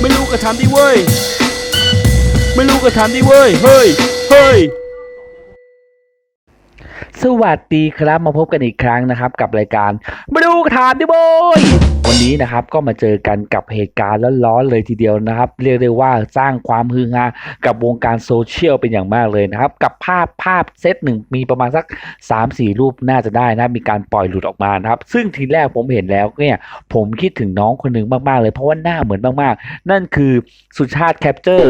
ไม่รู้ก็ทำดิเว้ย ไม่รู้ก็ทำดิเว้ย เฮ้ย เฮ้ย สวัสดีครับมาพบกันอีกครั้งนะครับ กับรายการมาดูถามดิโบยวันนี้นะครับก็มาเจอกันกับเหตุการณ์ร้อนๆเลยทีเดียวนะครับ เรียกได้ว่าสร้างความฮือฮากับวงการโซเชียลเป็นอย่างมากเลยนะครับ กับภาพภาพเซตหนึ่งมีประมาณสัก 3-4 รูปน่าจะได้นะมีการปล่อยหลุดออกมานะครับ ซึ่งทีแรกผมเห็นแล้วเนี่ยผมคิดถึงน้องคนหนึ่งมากๆเลย เพราะว่าหน้าเหมือนมากๆ นั่นคือสุชาติแคปเจอร์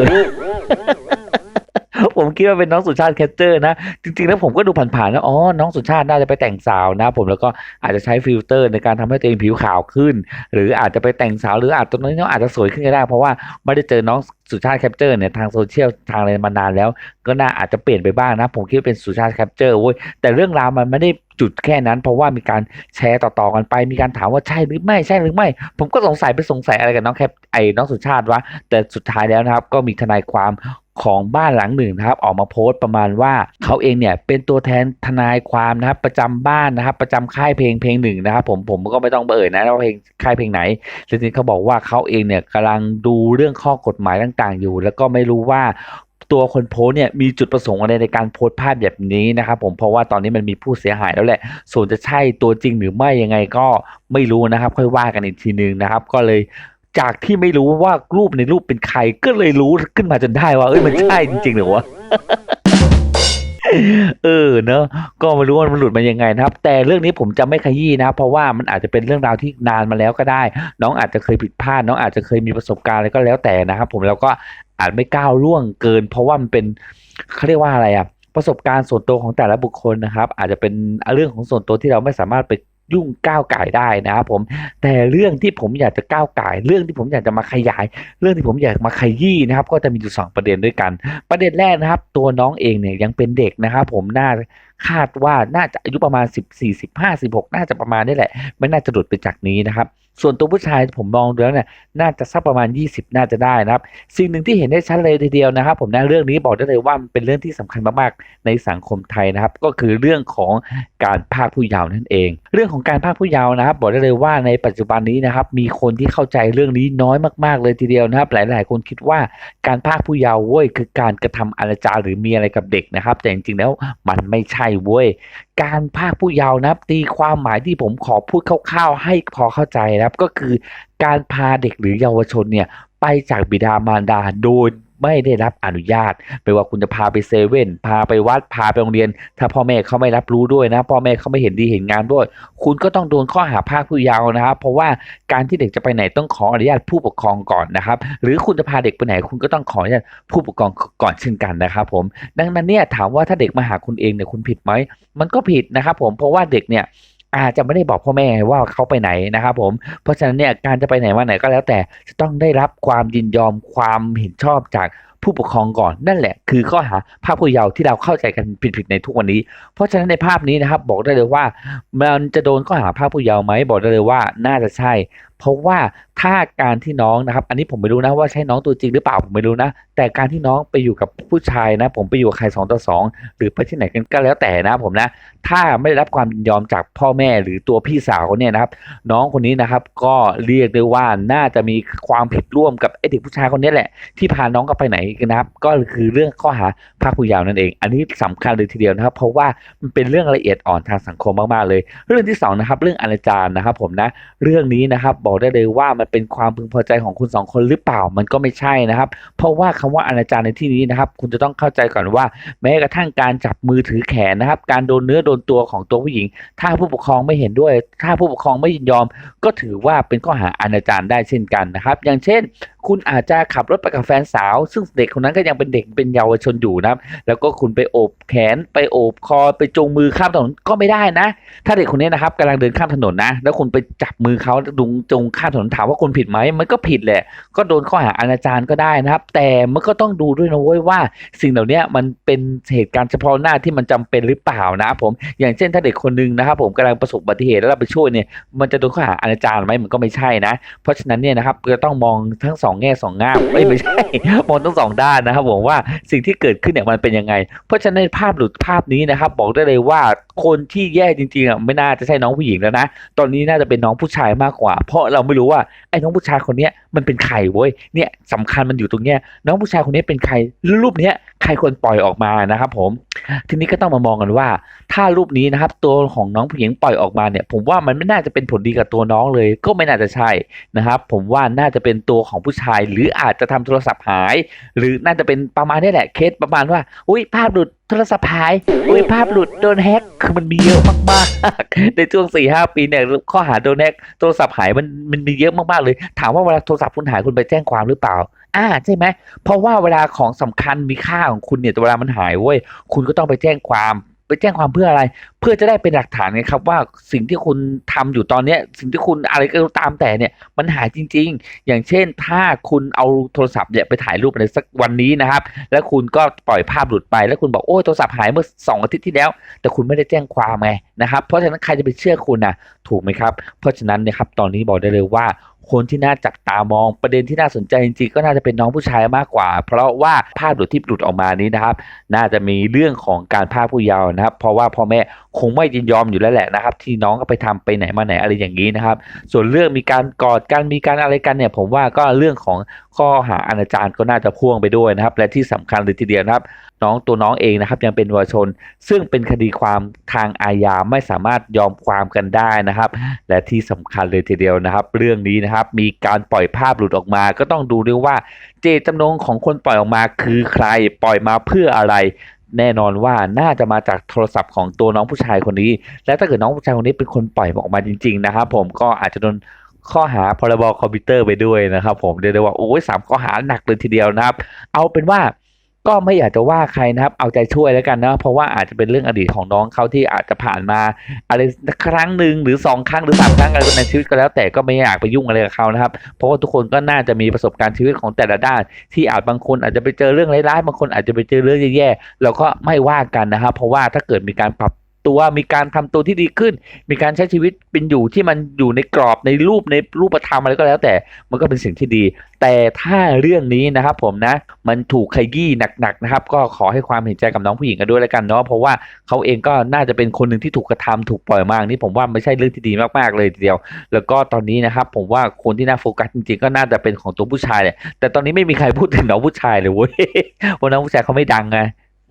ผมคิดว่าเป็นน้องสุชาติแคปเจอร์นะจริงๆแล้วผมก็ดูผ่านๆนะอ๋อน้องสุชาติน่าจะไปแต่งสาวนะ ผมแล้วก็อาจจะใช้ฟิลเตอร์ในการทำให้ตัวเองผิวขาวขึ้น หรืออาจจะไปแต่งสาวหรืออาจจะตอนนี้น้องอาจจะสวยขึ้นก็ได้ เพราะว่าไม่ได้เจอน้องสุชาติแคปเจอร์เนี่ยทางโซเชียลทางอะไรมานานแล้ว ก็น่าอาจจะเปลี่ยนไปบ้างนะ ผมคิดว่าเป็นสุชาติแคปเจอร์เว้ยแต่เรื่องราวมันไม่ได้จุดแค่นั้น เพราะว่ามีการแชร์ต่อๆกันไป มีการถามว่าใช่หรือไม่ใช่หรือไม่ ผมก็สงสัยไปสงสัยอะไรกับน้องแคปไอ้น้องสุชาติวะแต่สุดท้ายแล้วนะครับ ก็มีทนายความ ของบ้านหลังหนึ่งนะครับ ออกมาโพสต์ประมาณว่าเขาเองเนี่ยเป็นตัวแทนทนายความนะครับ ประจำบ้านนะครับ ประจำค่ายเพลงเพลงหนึ่งนะครับ ผมผมก็ไม่ต้องเอ่ยนะว่าเพลงค่ายเพลงไหนทีนี้เขาบอกว่าเขาเองเนี่ยกำลังดูเรื่องข้อกฎหมายต่างๆ อยู่ แล้วก็ไม่รู้ว่าตัวคนโพสเนี่ยมีจุดประสงค์อะไรในการโพสภาพแบบนี้นะครับผมเพราะว่าตอนนี้มันมีผู้เสียหายแล้วแหละ ส่วนจะใช่ตัวจริงหรือไม่ยังไงก็ไม่รู้นะครับ ค่อยว่ากันอีกทีนึงนะครับ ก็เลย จากที่ไม่รู้ว่ารูปในรูปเป็นใคร ก็เลยรู้ขึ้นมาจนได้ว่าเอ้ยมันใช่จริงๆหรือวะเออเนอะก็ไม่รู้ว่ามันหลุดมายังไงนะครับ แต่เรื่องนี้ผมจะไม่ขยี้นะ เพราะว่ามันอาจจะเป็นเรื่องราวที่นานมาแล้วก็ได้ น้องอาจจะเคยผิดพลาด น้องอาจจะเคยมีประสบการณ์อะไรก็แล้วแต่นะครับ ผมแล้วก็อาจไม่ก้าวล่วงเกิน เพราะว่ามันเป็นเขาเรียกว่าอะไรอะประสบการณ์ส่วนตัวของแต่ละบุคคลนะครับ อาจจะเป็นเรื่องของส่วนตัวที่เราไม่สามารถไป ยุ่งก้าวไก่ได้นะครับผมแต่เรื่องที่ผมอยากจะก้าวไก่เรื่องที่ผมอยากจะมาขยาย เรื่องที่ผมอยากมาขยี้นะครับ ก็จะมีอยู่สองประเด็นด้วยกัน ประเด็นแรกนะครับ ตัวน้องเองเนี่ยยังเป็นเด็กนะครับ ผมหน้า คาดว่าน่าจะอายุประมาณ 14 15 16 น่าจะประมาณนี่แหละ ไม่น่าจะหลุดไปจากนี้นะครับ ส่วนตัวผู้ชายผมมองดูแล้วเนี่ยน่าจะสักประมาณ 20 น่าจะได้นะครับ สิ่งหนึ่งที่เห็นได้ชัดเลยทีเดียวนะครับ ผมนะเรื่องนี้บอกได้เลยว่ามันเป็นเรื่องที่สำคัญมากๆในสังคมไทยนะครับ ก็คือเรื่องของการพากผู้เยาว์นั่นเอง เรื่องของการพากผู้เยาว์นะครับ บอกได้เลยว่าในปัจจุบันนี้นะครับ มีคนที่เข้าใจเรื่องนี้น้อยมากๆเลยทีเดียวนะครับ หลาย ๆ คนคิดว่าการพากผู้เยาว์เว้ยคือการกระทำอนาจารหรือมีอะไรกับเด็กนะครับ แต่จริงๆแล้วมันไม่ใช่เว้ย การพาคผู้เยาว์นะครับ ตีความหมายที่ผมขอพูดคร่าวๆให้พอเข้าใจนะครับ ก็คือการพาเด็กหรือเยาวชนเนี่ยไปจากบิดามารดาโดย ไม่ได้รับอนุญาต ไม่ว่าคุณจะพาไปเซเว่นพาไปวัดพาไปโรงเรียน ถ้าพ่อแม่เขาไม่รับรู้ด้วยนะ พ่อแม่เขาไม่เห็นดีเห็นงามด้วย คุณก็ต้องโดนข้อหาพากผู้เยาว์นะครับ เพราะว่าการที่เด็กจะไปไหนต้องขออนุญาตผู้ปกครองก่อนนะครับ หรือคุณจะพาเด็กไปไหนคุณก็ต้องขออนุญาตผู้ปกครองก่อนเช่นกันนะครับผม ดังนั้นเนี่ยถามว่าถ้าเด็กมาหาคุณเองเนี่ยคุณผิดไหมมันก็ผิดนะครับผมเพราะว่าเด็กเนี่ย อาจจะไม่ได้บอกพ่อแม่ว่าเขาไปไหนนะครับผม เพราะฉะนั้นเนี่ยการจะไปไหนมาไหนก็แล้วแต่จะต้องได้รับความยินยอมความเห็นชอบจากผู้ปกครองก่อนนั่นแหละ คือข้อหาภาพผู้เยาว์ที่เราเข้าใจกันผิดๆในทุกวันนี้ เพราะฉะนั้นในภาพนี้นะครับ บอกได้เลยว่า มันจะโดนข้อหาภาพผู้เยาว์ไหมบอกได้เลยว่าน่าจะใช่ เพราะว่าถ้าการที่น้องนะครับ อันนี้ผมไม่รู้นะว่าใช่น้องตัวจริงหรือเปล่าผมไม่รู้นะ แต่การที่น้องไปอยู่กับผู้ชายนะ ผมไปอยู่กับใครสองต่อสองหรือไปที่ไหนกันก็แล้วแต่นะผมนะ ถ้าไม่ได้รับความยินยอมจากพ่อแม่หรือตัวพี่สาวเขาเนี่ยนะครับ น้องคนนี้นะครับก็เรียกได้ว่าน่าจะมีความผิดร่วมกับไอเด็กผู้ชายคนนี้แหละ ที่พาน้องกลับไปไหนกันนะครับ ก็คือเรื่องข้อหาพากผู้ยาวนั่นเอง อันนี้สำคัญเลยทีเดียวนะครับ เพราะว่ามันเป็นเรื่องละเอียดอ่อนทางสังคมมากๆเลย เรื่องที่สองนะครับเรื่องอนาจารนะครับผมนะเรื่องนี้นะครับบอกได้เลยว่ามันเป็นความพึงพอใจของคุณสองคนหรือเปล่ามันก็ไม่ใช่นะครับ เพราะว่าคำว่าอนาจารในที่นี้นะครับ คุณจะต้องเข้าใจก่อนว่า แม้กระทั่งการจับมือถือแขนนะครับ การโดนเนื้อโดนตัวของตัวผู้หญิง ถ้าผู้ปกครองไม่เห็นด้วย ถ้าผู้ปกครองไม่ยินยอม ก็ถือว่าเป็นข้อหาอนาจารได้เช่นกันนะครับ อย่างเช่นคุณอาจจะขับรถไปกับแฟนสาว ซึ่งเด็กคนนั้นก็ยังเป็นเด็กเป็นเยาวชนอยู่นะครับแล้วก็คุณไปโอบแขนไปโอบคอไปจูงมือข้ามถนนก็ไม่ได้นะ ถ้าเด็กคนนี้นะครับกำลังเดินข้ามถนนนะ แล้วคุณไปจับมือเขาดุงจงข้ามถนนถามว่าคุณผิดไหมมันก็ผิดแหละ ก็โดนข้อหาอนาจารก็ได้นะครับ แต่มันก็ต้องดูด้วยนะเว้ยว่า สิ่งเหล่านี้มันเป็นเหตุการณ์เฉพาะหน้าที่มันจำเป็นหรือเปล่านะครับผม อย่างเช่นถ้าเด็กคนหนึงนะครับผมกำลังประสบอุบัติเหตุแล้วเราไปช่วยเนี่ยมันจะโดนข้อหาอนาจารไหมมันก็ไม่ใช่นะ เพราะฉะนั้นเนี่ยนะครับจะต้องมองทั้งสององแง่สองง่ามเอ้ยไม่ใช่มองทั้งสองด้านนะครับผมว่าสิ่งที่เกิดขึ้นเนี่ยมันเป็นยังไง เพราะฉะนั้นภาพหลุดภาพนี้นะครับ บอกได้เลยว่าคนที่แย่จริงๆอะไม่น่าจะใช่น้องผู้หญิงแล้วนะ ตอนนี้น่าจะเป็นน้องผู้ชายมากกว่า เพราะเราไม่รู้ว่าไอ้น้องผู้ชายคนเนี้ยมันเป็นใครเว้ยเนี่ยสำคัญมันอยู่ตรงเนี้ยน้องผู้ชายคนนี้เป็นใครรูปเนี้ยใครควรปล่อยออกมานะครับผม ทีนี้ก็ต้องมามองกันว่า ถ้ารูปนี้นะครับ ตัวของน้องผู้หญิงปล่อยออกมาเนี่ย ผมว่ามันไม่น่าจะเป็นผลดีกับตัวน้องเลย ก็ไม่น่าจะใช่นะครับ ผมว่าน่าจะเป็นตัวของผู้ชาย หรืออาจจะทำโทรศัพท์หาย หรือน่าจะเป็นประมาณนี้แหละเคสประมาณว่าอุ้ยภาพหลุดโทรศัพท์หายอุ้ยภาพหลุดโดนแฮกคือมันมีเยอะมากๆ ในช่วงสี่ห้าปีเนี่ยข้อหาโดนแฮกโทรศัพท์หายมันมันมีเยอะมากๆเลย ถามว่าเวลาโทรศัพท์คุณหายคุณไปแจ้งความหรือเปล่าอ่าใช่ไหมเพราะว่าเวลาของสำคัญมีค่าของคุณเนี่ยเวลามันหายเว้ยคุณก็ต้องไปแจ้งความ ไปแจ้งความเพื่ออะไร เพื่อจะได้เป็นหลักฐานไงครับ ว่าสิ่งที่คุณทำอยู่ตอนเนี้ย สิ่งที่คุณอะไรก็ตามแต่เนี่ยมันหายจริง ๆ อย่างเช่น ถ้าคุณเอาโทรศัพท์เนี่ยไปถ่ายรูปอะไรสักวันนี้นะครับ แล้วคุณก็ปล่อยภาพหลุดไป แล้วคุณบอกโอ้ยโทรศัพท์หายเมื่อสองอาทิตย์ที่แล้ว แต่คุณไม่ได้แจ้งความไงนะครับ เพราะฉะนั้นใครจะไปเชื่อคุณนะถูกไหมครับ เพราะฉะนั้นนะครับตอนนี้บอกได้เลยว่า คนที่น่าจับตามองประเด็นที่น่าสนใจจริงๆ ก็น่าจะเป็นน้องผู้ชายมากกว่า เพราะว่าภาพหลุดที่หลุดออกมานี้นะครับ น่าจะมีเรื่องของการพาผู้เยาว์นะครับ เพราะว่าพ่อแม่คงไม่ยินยอมอยู่แล้วแหละนะครับ ที่น้องก็ไปทำไปไหนมาไหนอะไรอย่างนี้นะครับ ส่วนเรื่องมีการกอดกันมีการอะไรกันเนี่ย ผมว่าก็เรื่องของข้อหาอนาจารก็น่าจะพ่วงไปด้วยนะครับ และที่สำคัญเลยทีเดียวนะครับ น้องตัวน้องเองนะครับยังเป็นเยาวชน ซึ่งเป็นคดีความทางอาญาไม่สามารถยอมความกันได้นะครับ และที่สำคัญเลยทีเดียวนะครับ เรื่องนี้นะครับมีการปล่อยภาพหลุดออกมา ก็ต้องดูด้วยว่าเจตจำนงของคนปล่อยออกมาคือใครปล่อยมาเพื่ออะไรแน่นอนว่าน่าจะมาจากโทรศัพท์ของตัวน้องผู้ชายคนนี้ และถ้าเกิดน้องผู้ชายคนนี้เป็นคนปล่อยออกมาจริง ๆ นะครับ ผมก็อาจจะโดนข้อหาพรบคอมพิวเตอร์ไปด้วยนะครับ ผมเรียกได้ว่าโอ้ยสามข้อหาหนักเลยทีเดียวนะครับ เอาเป็นว่า ก็ไม่อยากจะว่าใครนะครับ เอาใจช่วยแล้วกันนะเพราะว่าอาจจะเป็นเรื่องอดีตของน้องเขาที่อาจจะผ่านมาอะไรครั้งหนึ่งหรือสองครั้งหรือสามครั้งอะไรในชีวิตก็แล้ว แต่ก็ไม่อยากไปยุ่งอะไรกับเขานะครับ เพราะว่าทุกคนก็น่าจะมีประสบการณ์ชีวิตของแต่ละด้าน ที่อาจบางคนอาจจะไปเจอเรื่องร้ายๆบางคนอาจจะไปเจอเรื่องแย่ๆเราก็ไม่ว่ากันนะครับเพราะว่าถ้าเกิดมีการปรับ ตัวมีการทำตัวที่ดีขึ้น มีการใช้ชีวิตเป็นอยู่ที่มันอยู่ในกรอบในรูปในรูปธรรมอะไรก็แล้ว แต่มันก็เป็นสิ่งที่ดี แต่ถ้าเรื่องนี้นะครับผมนะมันถูกขยี้หนักๆนะครับ ก็ขอให้ความเห็นใจกับน้องผู้หญิงกันด้วยแล้วกันเนาะเพราะว่าเขาเองก็น่าจะเป็นคนหนึ่งที่ถูกกระทำถูกปล่อยมากนี่ผมว่าไม่ใช่เรื่องที่ดีมากๆเลยทีเดียว แล้วก็ตอนนี้นะครับ ผมว่าคนที่น่าโฟกัสจริงๆ ก็น่าจะเป็นของตัวผู้ชายแหละแต่ตอนนี้ไม่มีใครพูดถึงน้องผู้ชายเลยเว้ยเพราะน้องผู้ชายเขาไม่ดังไง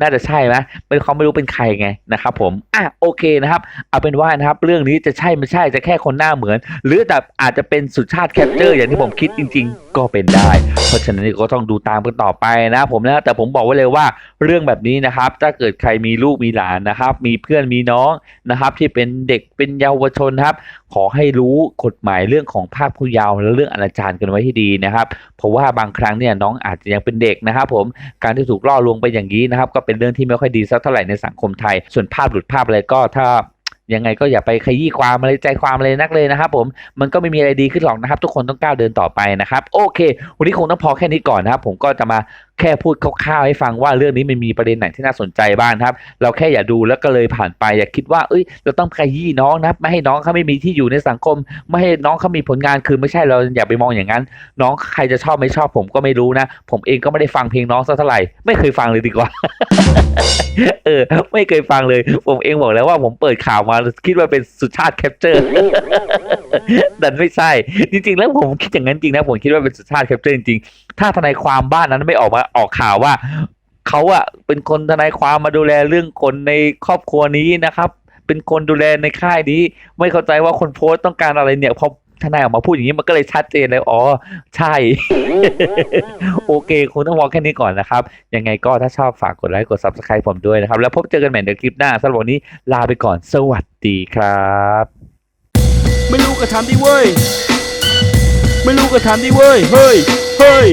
น่าจะใช่ไหมเป็นเขาไม่รู้เป็นใครไงนะครับผมอะโอเคนะครับ เอาเป็นว่านะครับ เรื่องนี้จะใช่ไม่ใช่จะแค่คนหน้าเหมือน หรือแต่อาจจะเป็นสุชาติแคปเจอร์อย่างที่ผมคิดจริง ๆ ก็เป็นได้ เพราะฉะนั้นก็ต้องดูตามกันต่อไปนะผมนะแต่ผมบอกไว้เลยว่าเรื่องแบบนี้นะครับ ถ้าเกิดใครมีลูกมีหลานนะครับ มีเพื่อนมีน้องนะครับ ที่เป็นเด็กเป็นเยาวชนครับ ขอให้รู้กฎหมายเรื่องของภาคผู้เยาว์และเรื่องอนาจารกันไว้ให้ดีนะครับ เพราะว่าบางครั้งเนี่ยน้องอาจจะยังเป็นเด็กนะครับ ผมการที่ถูกล่อลวงไปอย่างนี้นะครับ ก็เป็นเรื่องที่ไม่ค่อยดีสักเท่าไหร่ในสังคมไทย ส่วนภาพหลุดภาพอะไรก็ถ้า ยังไงก็อย่าไปขยี้ความอะไรใจความอะไรนักเลยนะครับผมมันก็ไม่มีอะไรดีขึ้นหรอกนะครับ ทุกคนต้องก้าวเดินต่อไปนะครับ โอเค วันนี้คงต้องพอแค่นี้ก่อนนะครับ ผมก็จะมาแค่พูดคร่าวๆให้ฟังว่าเรื่องนี้มันมีประเด็นไหนที่น่าสนใจบ้างนะครับ เราแค่อย่าดูแล้วก็เลยผ่านไป อย่าคิดว่าเอ้ย เราต้องขยี้น้องนะไม่ให้น้องเขาไม่มีที่อยู่ในสังคม ไม่ให้น้องเขามีผลงานคือไม่ใช่เราอย่าไปมองอย่างนั้น น้องใครจะชอบไม่ชอบผมก็ไม่รู้นะ ผมเองก็ไม่ได้ฟังเพลงน้องสักเท่าไหร่ไม่เคยฟังเลยดีกว่า เออ ไม่เคยฟังเลย ผมเองบอกแล้วว่าผมเปิดข่าวมาคิดว่าเป็นสุชาติแคปเจอร์แต่ไม่ใช่ จริง ๆ แล้วผมคิดอย่างนั้นจริงนะผมคิดว่าเป็นสุชาติแคปเจอร์จริงๆถ้าทนายความบ้านนั้นไม่ออกมาออกข่าวว่าเขาอะเป็นคนทนายความมาดูแลเรื่องคนในครอบครัวนี้นะครับ เป็นคนดูแลในค่ายนี้ ไม่เข้าใจว่าคนโพสต์ต้องการอะไรเนี่ยพอ ทนายออกมาพูดอย่างนี้มันก็เลยชัดเจนเลยอ๋อใช่ โอเคคงต้องมองแค่นี้ก่อนนะครับ ยังไงก็ถ้าชอบฝากกดไลค์กด subscribe ผมด้วยนะครับ แล้วพบเจอกันใหม่ในคลิปหน้าสำหรับวันนี้ลาไปก่อนสวัสดีครับ ไม่รู้ก็ทำดิเว้ย ไม่รู้ก็ทำดิเว้ย เฮ้ย เฮ้ย